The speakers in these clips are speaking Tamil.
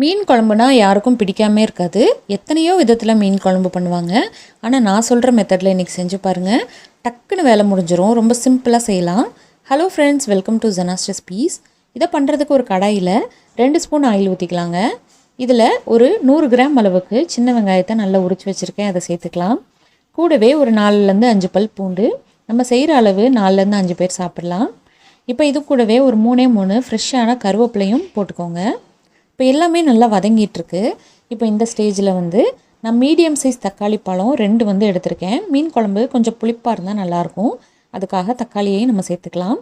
மீன் குழம்புனா யாருக்கும் பிடிக்காமே இருக்காது. எத்தனையோ விதத்தில் மீன் குழம்பு பண்ணுவாங்க. ஆனால் நான் சொல்கிற மெத்தடில் இன்றைக்கி செஞ்சு பாருங்கள் டக்குன்னு வேலை முடிஞ்சிடும் ரொம்ப சிம்பிளாக செய்யலாம். ஹலோ ஃப்ரெண்ட்ஸ் வெல்கம் டு ஜனாஸ் பீஸ் இதை பண்ணுறதுக்கு ஒரு கடாயில் ரெண்டு ஸ்பூன் ஆயில் ஊற்றிக்கலாங்க இதில் ஒரு நூறு கிராம் அளவுக்கு சின்ன வெங்காயத்தை நல்லா உரிச்சு வச்சுருக்கேன். அதை சேர்த்துக்கலாம். கூடவே ஒரு நாலுலேருந்து அஞ்சு பல் பூண்டு. நம்ம செய்கிற அளவு நாலுலேருந்து அஞ்சு பேர் சாப்பிட்லாம். இப்போ இது கூடவே ஒரு மூணே மூணு ஃப்ரெஷ்ஷான கருவேப்பிலையும் போட்டுக்கோங்க. இப்போ எல்லாமே நல்லா வதங்கிட்டுருக்கு. இப்போ இந்த ஸ்டேஜில் வந்து நான் மீடியம் சைஸ் தக்காளி பழம் ரெண்டு வந்து எடுத்திருக்கேன். மீன் குழம்பு கொஞ்சம் புளிப்பாக இருந்தால் நல்லாயிருக்கும். அதுக்காக தக்காளியையும் நம்ம சேர்த்துக்கலாம்.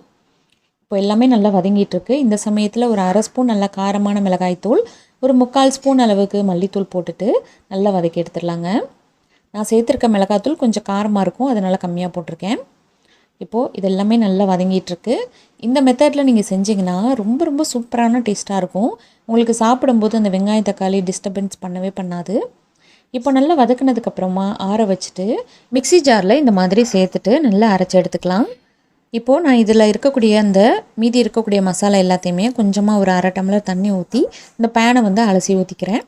இப்போ எல்லாமே நல்லா வதங்கிட்டுருக்கு. இந்த சமயத்தில் ஒரு அரை ஸ்பூன் நல்லா காரமான மிளகாய்த்தூள் ஒரு முக்கால் ஸ்பூன் அளவுக்கு மல்லித்தூள் போட்டுட்டு நல்லா வதக்கி எடுத்துடலாங்க. நான் சேர்த்துருக்க மிளகாத்தூள் கொஞ்சம் காரமாக இருக்கும் அதனால் கம்மியாக போட்டிருக்கேன். இப்போது இதெல்லாமே நல்லா வதங்கிட்டுருக்கு. இந்த மெத்தடில் நீங்கள் செஞ்சிங்கன்னா ரொம்ப ரொம்ப சூப்பரான டேஸ்ட்டாக இருக்கும். உங்களுக்கு சாப்பிடும்போது அந்த வெங்காய தக்காளி டிஸ்டர்பன்ஸ் பண்ணவே பண்ணாது. இப்போ நல்லா வதக்குனதுக்கப்புறமா ஆற வச்சுட்டு மிக்ஸி ஜாரில் இந்த மாதிரி சேர்த்துட்டு நல்லா அரைச்சி எடுத்துக்கலாம். இப்போது நான் இதில் இருக்கக்கூடிய அந்த மீதி இருக்கக்கூடிய மசாலா எல்லாத்தையுமே கொஞ்சமாக ஒரு அரை டம்ளர் தண்ணி ஊற்றி இந்த பேனை வந்து அலசி ஊற்றிக்கிறேன்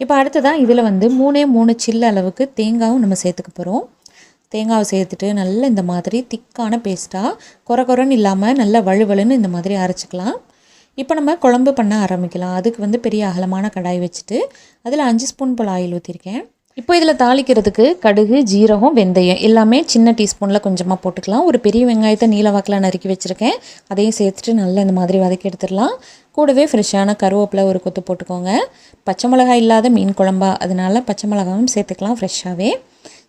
இப்போ அடுத்ததாக இதில் வந்து மூணே மூணு சில்லு அளவுக்கு தேங்காயும் நம்ம சேர்த்துக்க போகிறோம் தேங்காவை சேர்த்துட்டு நல்லா இந்த மாதிரி திக்கான பேஸ்ட்டாக குறை குறைன்னு இல்லாமல் நல்லா வழுவழுன்னு இந்த மாதிரி அரைச்சிக்கலாம். இப்போ நம்ம குழம்பு பண்ண ஆரம்பிக்கலாம். அதுக்கு வந்து பெரிய அகலமான கடாய் வச்சுட்டு அதில் அஞ்சு ஸ்பூன் போல் ஆயில் ஊற்றிருக்கேன் இப்போ இதில் தாளிக்கிறதுக்கு கடுகு ஜீரகம் வெந்தயம் எல்லாமே சின்ன டீஸ்பூனில் கொஞ்சமாக போட்டுக்கலாம். ஒரு பெரிய வெங்காயத்தை நீலவாக்கில் நறுக்கி வச்சுருக்கேன். அதையும் சேர்த்துட்டு நல்லா இந்த மாதிரி வதக்கி எடுத்துடலாம். கூடவே ஃப்ரெஷ்ஷான கருவேப்பிலை ஒரு கொத்து போட்டுக்கோங்க. பச்சை மிளகாய் இல்லாத மீன் குழம்பா அதனால பச்சை மிளகாவும் சேர்த்துக்கலாம் ஃப்ரெஷ்ஷாகவே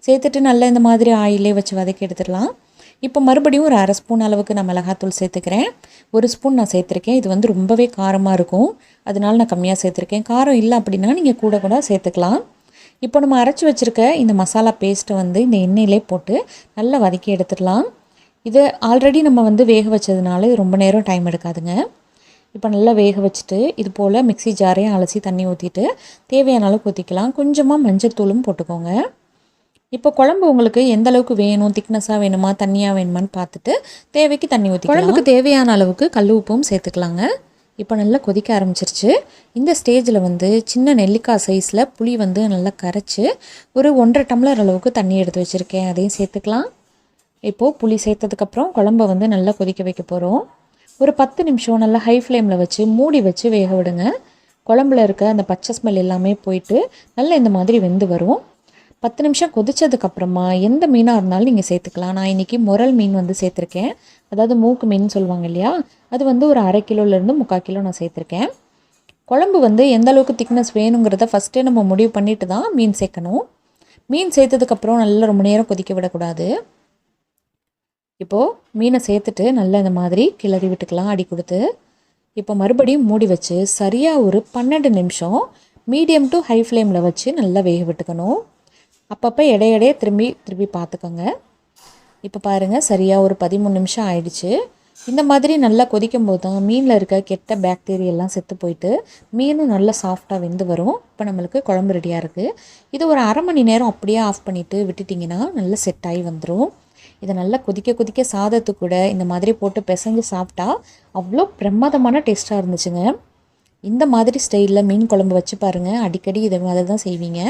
சேர்த்துட்டு நல்லா இந்த மாதிரி ஆயிலே வச்சு வதக்கி எடுத்துடலாம். இப்போ மறுபடியும் ஒரு அரை ஸ்பூன் அளவுக்கு நான் மிளகாத்தூள் சேர்த்துக்கிறேன். ஒரு ஸ்பூன் நான் சேர்த்துருக்கேன். இது வந்து ரொம்பவே காரமாக இருக்கும். அதனால நான் கம்மியாக சேர்த்துருக்கேன். காரம் இல்லை அப்படின்னா நீங்கள் கூட கூட சேர்த்துக்கலாம். இப்போ நம்ம அரைச்சி வச்சுருக்க இந்த மசாலா பேஸ்ட்டை வந்து இந்த எண்ணெயிலே போட்டு நல்லா வதக்கி எடுத்துடலாம். இது ஆல்ரெடி நம்ம வந்து வேக வச்சதுனால இது ரொம்ப நேரம் டைம் எடுக்காதுங்க. இப்போ நல்லா வேக வச்சுட்டு இது போல் மிக்ஸி ஜாரையும் அலசி தண்ணி ஊற்றிட்டு தேவையான அளவுக்கு ஊற்றிக்கலாம் கொஞ்சமாக மஞ்சள் தூளும் போட்டுக்கோங்க. இப்போ குழம்பு உங்களுக்கு எந்த அளவுக்கு வேணும் திக்னஸாக வேணுமா தண்ணியாக வேணுமான்னு பார்த்துட்டு தேவைக்கு தண்ணி ஊற்றி குழம்புக்கு தேவையான அளவுக்கு கல் உப்பும் சேர்த்துக்கலாங்க. இப்போ நல்லா கொதிக்க ஆரம்பிச்சிருச்சு. இந்த ஸ்டேஜில் வந்து சின்ன நெல்லிக்காய் சைஸில் புளி வந்து நல்லா கரைச்சி ஒரு ஒன்றரை டம்ளர் அளவுக்கு தண்ணி எடுத்து வச்சுருக்கேன். அதையும் சேர்த்துக்கலாம். இப்போது புளி சேர்த்ததுக்கப்புறம் குழம்ப வந்து நல்லா கொதிக்க வைக்க போகிறோம் ஒரு பத்து நிமிஷம் நல்லா ஹை ஃப்ளேமில் வச்சு மூடி வச்சு வேக விடுங்க. குழம்புல இருக்க அந்த பச்சை ஸ்மெல் எல்லாமே போயிட்டு நல்லா இந்த மாதிரி வெந்து வரும் பத்து நிமிஷம் கொதிச்சதுக்கப்புறமா எந்த மீனாக இருந்தாலும் நீங்கள் சேர்த்துக்கலாம். நான் இன்றைக்கி முரல் மீன் வந்து சேர்த்துருக்கேன். அதாவது மூக்கு மீன் சொல்லுவாங்க இல்லையா? அது வந்து ஒரு அரை கிலோலேருந்து முக்கால் கிலோ நான் சேர்த்துருக்கேன். குழம்பு வந்து எந்த அளவுக்கு திக்னஸ் வேணுங்கிறத ஃபஸ்ட்டே நம்ம முடிவு பண்ணிட்டு தான் மீன் சேர்க்கணும். மீன் சேர்த்ததுக்கப்புறம் நல்லா ரொம்ப நேரம் கொதிக்க விடக்கூடாது. இப்போது மீனை சேர்த்துட்டு நல்லா இந்த மாதிரி கிளறி விட்டுக்கலாம் அடி கொடுத்து. இப்போ மறுபடியும் மூடி வச்சு சரியாக ஒரு பன்னெண்டு நிமிஷம் மீடியம் டு ஹை ஃப்ளேமில் வச்சு நல்லா வேக விட்டுக்கணும். அப்பப்போ இடையிடையே திரும்பி திரும்பி பார்த்துக்கோங்க. இப்போ பாருங்கள் சரியாக ஒரு பதிமூணு நிமிஷம் ஆயிடுச்சு. இந்த மாதிரி நல்லா கொதிக்கும் போது தான் மீனில் இருக்க கெட்ட பாக்டீரியெல்லாம் செத்து போயிட்டு மீனும் நல்லா சாஃப்டாக வெந்து வரும். இப்போ நம்மளுக்கு குழம்பு ரெடியாக இருக்குது இது ஒரு அரை மணி நேரம் அப்படியே ஆஃப் பண்ணிவிட்டு விட்டுட்டிங்கன்னா நல்லா செட் ஆகி வந்துடும் இதை நல்லா கொதிக்க கொதிக்க சாதத்து கூட இந்த மாதிரி போட்டு பிசைஞ்சு சாப்பிட்டா அவ்வளோ பிரமாதமான டேஸ்ட்டாக இருந்துச்சுங்க. இந்த மாதிரி ஸ்டைலில் மீன் குழம்பு வச்சு பாருங்கள் அடிக்கடி இதை மாதிரி தான் செய்வீங்க.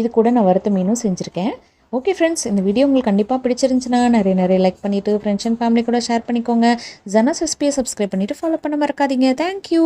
இது கூட நான் வறுத்த மீனும் செஞ்சுருக்கேன். ஓகே ஃப்ரெண்ட்ஸ் இந்த வீடியோ உங்களுக்கு கண்டிப்பாக பிடிச்சிருந்துச்சுன்னா நிறைய நிறைய லைக் பண்ணிவிட்டு ஃப்ரெண்ட்ஸ் அண்ட் ஃபேமிலி கூட ஷேர் பண்ணிக்கோங்க. ஜனஸ் எஸ்பியை சப்ஸ்கிரைப் பண்ணிவிட்டு ஃபாலோ பண்ண மறக்காதீங்க. தேங்க்யூ